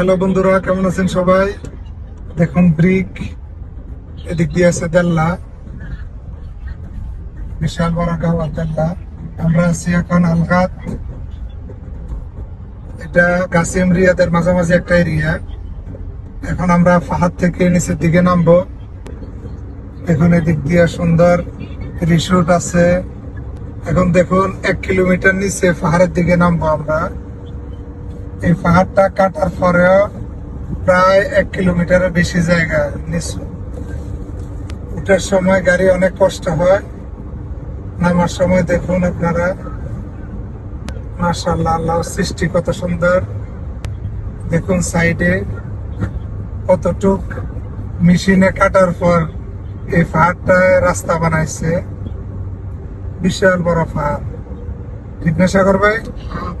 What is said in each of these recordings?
Hello বন্ধুরা, কেমন আছেন সবাই? দেখুন, ব্রিক এদিক দিয়ে আছে দেল্লা। বিশাল বড় গাওয়া দেল্লা। আমরা আছি এখন আলগাত এটা গাছিম রিয়াদের মাঝামাঝি একটা এরিয়া এখন আমরা পাহাড় থেকে নিচের দিকে নামবো। এখন এদিক দিয়ে সুন্দর রিসোর্ট আছে। এখন দেখুন, এক কিলোমিটার নিচে পাহাড়ের দিকে নামবো আমরা। এই পাহাড়টা কাটার পরেও প্রায় এক কিলোমিটারের বেশি জায়গা নিচু। উঠার সময় গাড়ি অনেক কষ্ট হয়। নামার সময় দেখুন আপনারা। মাশাল্লাহ আল্লাহ সৃষ্টি কত সুন্দর। দেখুন সাইডে কতটুক মেশিনে কাটার পর এই পাহাড়টায় রাস্তা বানাইছে। বিশাল বড় পাহাড়। ঠিক না সাগর ভাই?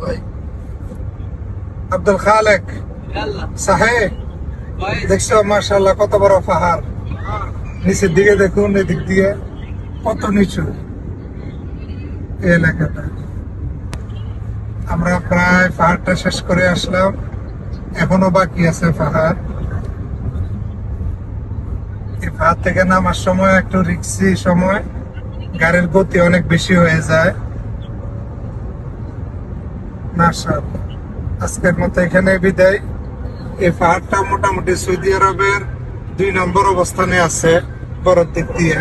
ভাই। আব্দুল খালেক। দেখছ মার্শাল্লাহ কত বড় পাহাড়। নিচের দিকে দেখুন এদিক দিয়ে কত নিচু এলাকাটা। আমরা প্রায় পাহাড়টা শেষ করে আসলাম। এখনও বাকি আছে পাহাড়। এই পাহাড় থেকে নামার সময় একটু রিক্সি সময় গাড়ির গতি অনেক বেশি হয়ে যায়। মার্শাল্লাহ আজকের মতো এখানে বিদায়। এই পাহাড়টা মোটামুটি সৌদি আরবের দুই নম্বর অবস্থানে আছে বড় দিক দিয়ে।